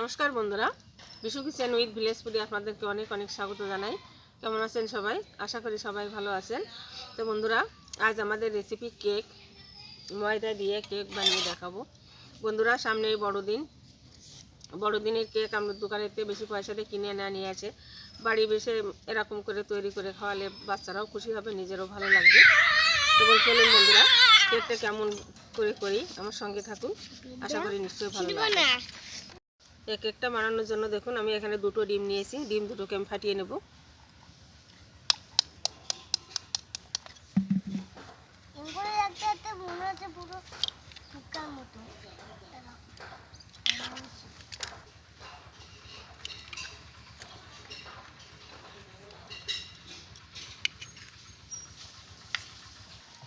নমস্কার বন্ধুরা। Bishu kitchen with village ফুডে আপনাদেরকে অনেক অনেক স্বাগত জানাই। কেমন আছেন সবাই? আশা করি সবাই ভালো আছেন। তো বন্ধুরা, আজ আমাদের রেসিপি কেক ময়দা দিয়ে কেক বানিয়ে দেখাবো। বন্ধুরা, সামনেই বড়দিন। বড়দিনের কেক আমরা দোকানেতে বেশি পয়সাতে কিনে না নিয়ে আছে বাড়ি বেসে এরকম করে তৈরি করে খাওয়ালে বাচ্চারাও খুশি হবে, নিজেরও ভালো লাগবে। তো চলুন বন্ধুরা কেকটা কেমন করে করি? আমার সঙ্গে থাকুন। আশা করি নিশ্চয়ই ভালো লাগবে। এই কেকটা বানানোর জন্য দেখুন আমি এখানে দুটো ডিম নিয়েছি। ডিম দুটোকে আমি ফাটিয়ে নেব। একটা একটা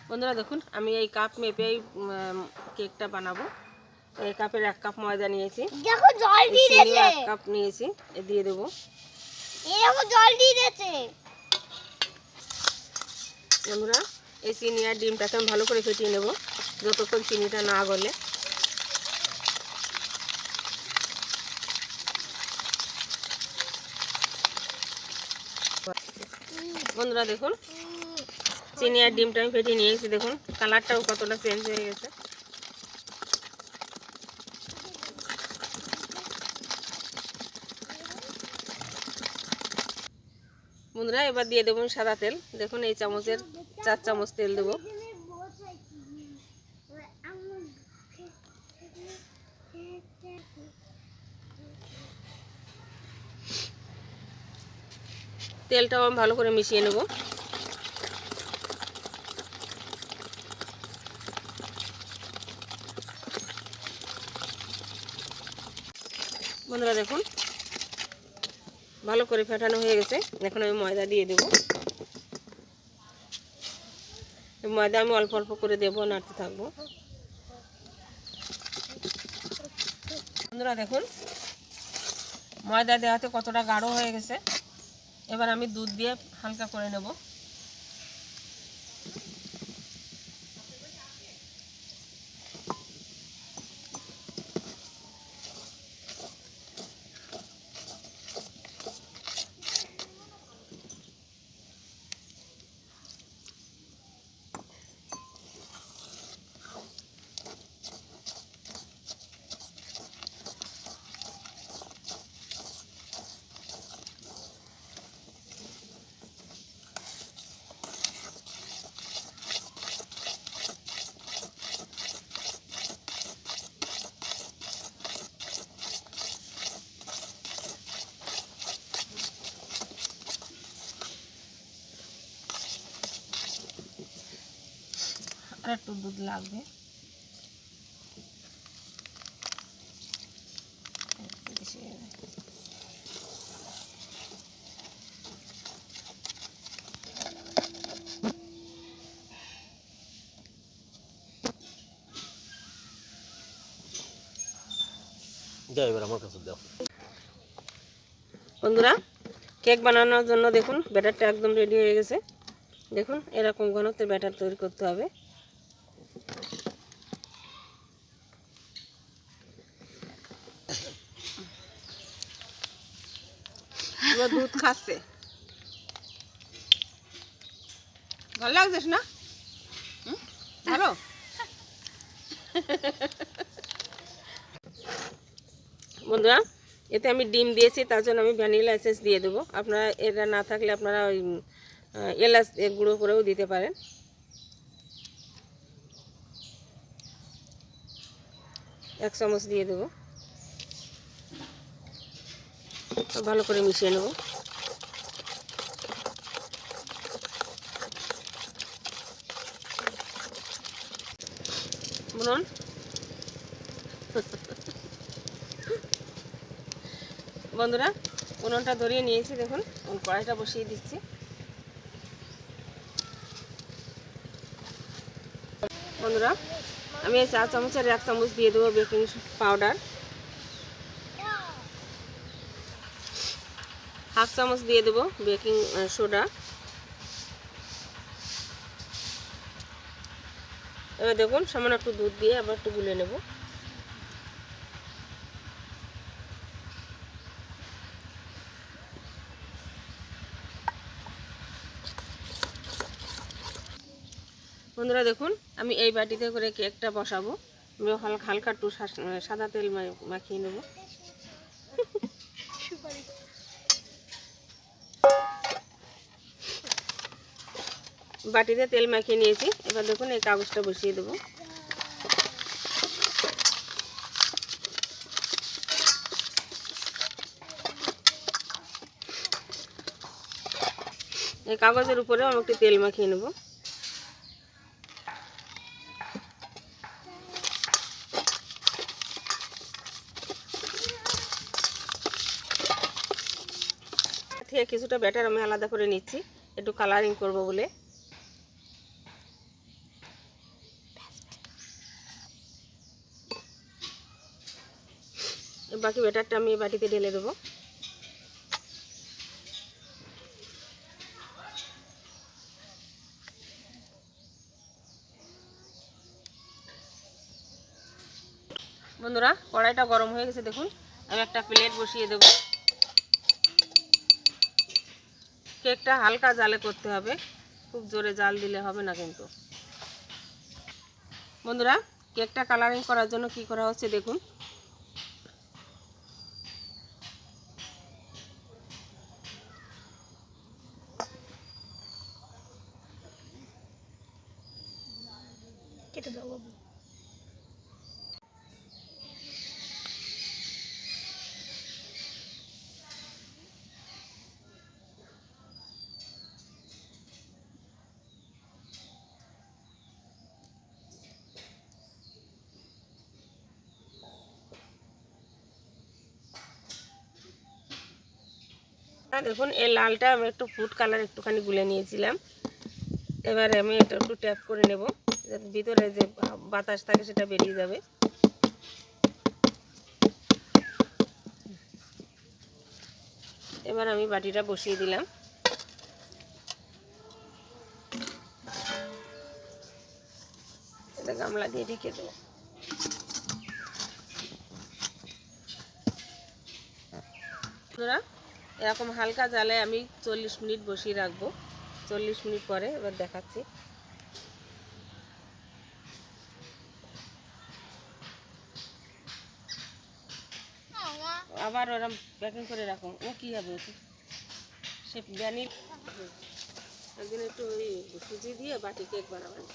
বন্ধুরা দেখুন আমি এই কাপ উম, কেকটা বানাবো। এই কাপের এক কাপ ময়দা নিয়েছি। দেখো জল দিয়ে দিয়েছে। এক কাপ নিয়েছি এ দিয়ে দেবো। এই দেখো জল দিয়ে দিয়েছে। বন্ধুরা এই চিনি আর ডিমটাকে আমি ভালো করে ফেটিয়ে নেব যতক্ষণ চিনিটা না গলে। বন্ধুরা দেখুন চিনি আর ডিমটা আমি ফেটিয়ে নিয়েছি দেখুন কালারটাও কতটা চেঞ্জ হয়ে গেছে। বন্ধুরা, এবার দিয়ে দেবো সাদা তেল। দেখুন, এই চামচের চার চামচ তেল দেবো। তেলটাও আমি ভালো করে মিশিয়ে নেব। বন্ধুরা, দেখুন ভালো করে ফেটানো হয়ে গেছে। এখন আমি ময়দা দিয়ে দেব। ময়দা আমি অল্প অল্প করে দেবো, নাড়তে থাকব। বন্ধুরা দেখুন, ময়দা দেওয়াতে কতটা গাঢ় হয়ে গেছে। এবার আমি দুধ দিয়ে হালকা করে নেব। একটু দুধ লাগবে। এবার আমার কাছে দাও। বন্ধুরা কেক বানানোর জন্য দেখুন ব্যাটারটা একদম রেডি হয়ে গেছে। দেখুন এরকম ঘনত্বের ব্যাটার তৈরি করতে হবে। দুধ খাচ্ছে ভালো লাগছিস না? ভালো? বন্ধুরা, এতে আমি ডিম দিয়েছি, তার জন্য আমি ভ্যানিলা এসেন্স দিয়ে দেবো। আপনারা, এটা না থাকলে আপনারা ওই এলাচ গুঁড়ো করেও দিতে পারেন। এক চামচ দিয়ে দেবো। ভালো করে মিশিয়ে নেব। বলুন। বন্ধুরা, উনুনটা ধরিয়ে নিয়েছি, দেখুন কড়াইটা বসিয়ে দিচ্ছি। বন্ধুরা, আমি চা চামচের এক চামচ দিয়ে দেবো বেকিং পাউডার। হাফ চামচ দিয়ে দেব বেকিং সোডা। এবার দেখুন, সামান্য একটু দুধ দিয়ে আবার একটু গুলে নেব। বন্ধুরা, দেখুন, আমি এই বাটিতে করে কেকটা বসাবো। হালকা একটু সাদা তেল মাখিয়ে নেব। বাটিতে তেল মাখিয়ে নিয়েছি। এবার দেখুন, এই কাগজটা বসিয়ে দেবো। এই কাগজের উপরেও আমি একটু তেল মাখিয়ে নেব। থেকে কিছুটা ব্যাটার আমি আলাদা করে নিচ্ছি। একটু কালারিং করব বলে। বাকি ব্যাটারটা আমি বাটিতে ঢেলে দেবো। বন্ধুরা, কড়াইটা গরম হয়ে গেছে দেখুন। আমি একটা প্লেট বসিয়ে দেব। কেকটা হালকা জালে করতে হবে। খুব জোরে জাল দিলে হবে না কিন্তু। বন্ধুরা, কেকটা কালারিং করার জন্য কি করা হচ্ছে দেখুন কেটে দাও বাবু হ্যাঁ দেখুন, এই লালটা আমি একটু ফুড কালার একটুখানি গুলে নিয়েছিলাম। এবারে আমি এটা একটু ট্যাপ করে নেব, যাতে ভিতরে যে বাতাস থাকে সেটা বেরিয়ে যাবে। এবার আমি বাটিটা বসিয়ে দিলাম। এটা গামলা দিয়ে ঢেকে দেবো। এরকম হালকা জালে আমি চল্লিশ মিনিট বসিয়ে রাখব। চল্লিশ মিনিট পরে এবার দেখাচ্ছি। আবার ওরম প্যাকিং করে রাখো। ও কী হবে ওতে সে ব্যানি একদিন একটু ওই সুজি দিয়ে বাটি কেক বানাবেন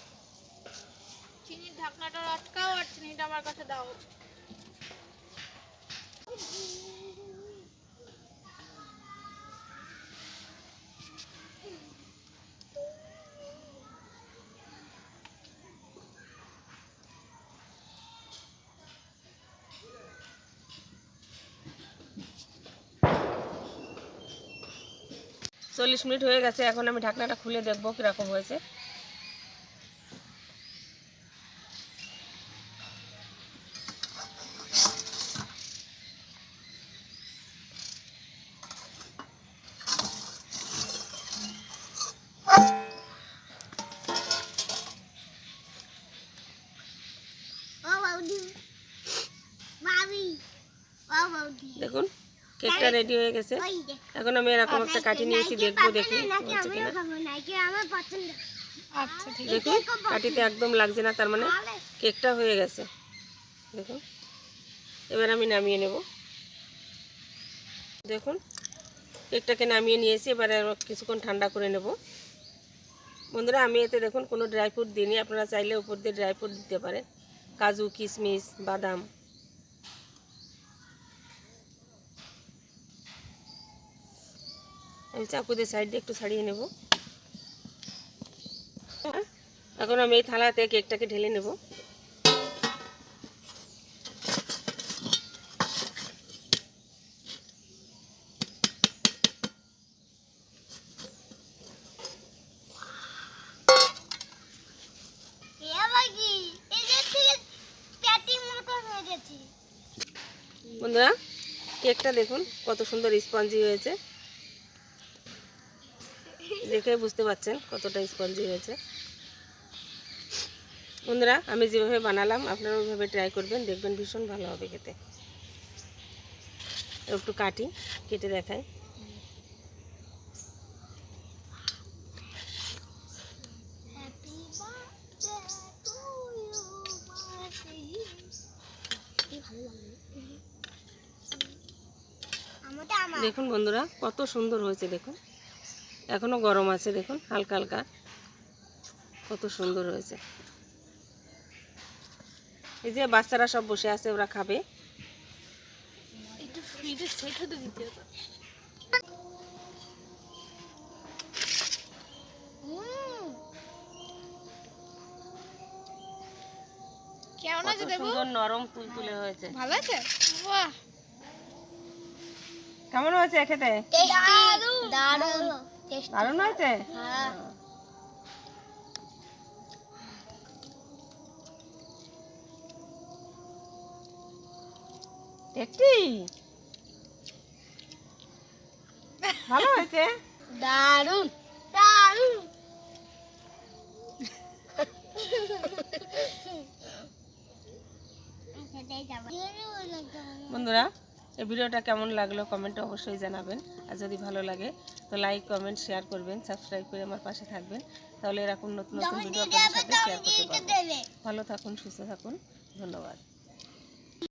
চিনির ঢাকনাটা আটকাও আর চিনিটা আমার কাছে দাও। চল্লিশ মিনিট হয়ে গেছে এখন আমি ঢাকনাটা খুলে দেখব কীরকম হয়েছে। দেখুন। কেকটা রেডি হয়ে গেছে। এখন আমি এরকম একটা কাটি নিয়েছি দেখব দেখি হচ্ছে কিনা। আচ্ছা দেখুন কাঠিতে একদম লাগছে না তার মানে কেকটা হয়ে গেছে। দেখুন এবার আমি নামিয়ে নেব। দেখুন কেকটাকে নামিয়ে নিয়েছি এবার কিছুক্ষণ ঠান্ডা করে নেব। বন্ধুরা আমি এতে দেখুন কোনো ড্রাই ফ্রুট দিইনি আপনারা চাইলে উপর দিয়ে ড্রাই ফ্রুট দিতে পারেন। কাজু কিশমিশ বাদাম। আমি চাকু দিয়ে সাইড দিয়ে একটু ছাড়িয়ে নেব। এখন আমি এই থালাতে কেকটাকে ঢেলে নেব। বন্ধুরা কেকটা দেখুন কত সুন্দর স্পঞ্জি হয়েছে। দেখে বুঝতে পারছেন কতটা স্পঞ্জি হয়েছে। বন্ধুরা, আমি যেভাবে বানালাম, আপনারা ওইভাবে ট্রাই করবেন, দেখবেন ভীষণ ভালো হবে খেতে। একটু কাটি, কেটে দেখাই। দেখুন বন্ধুরা, কত সুন্দর হয়েছে, দেখুন। এখনও গরম আছে দেখুন হালকা হালকা। কত সুন্দর হয়েছে। এই যে বাচ্চারা সব বসে আছে ওরা খাবে। কেমন কত সুন্দর নরম তুলতুলে হয়েছে। ভালো আছে? বাহ কেমন হয়েছে খেতে? দারুণ। দারুণ। দারুণ হয়েছে? হ্যাঁ। একটি ভালো হয়েছে? দারুণ দারুণ। বন্ধুরা এই ভিডিওটা কেমন লাগল কমেন্টে অবশ্যই জানাবেন আর যদি ভালো লাগে তো লাইক কমেন্ট শেয়ার করবেন সাবস্ক্রাইব করে আমার পাশে থাকবেন। তাহলে এরকম নতুন নতুন ভিডিও আপনাদের সাথে শেয়ার করতে পারব। ভালো থাকুন সুস্থ থাকুন ধন্যবাদ।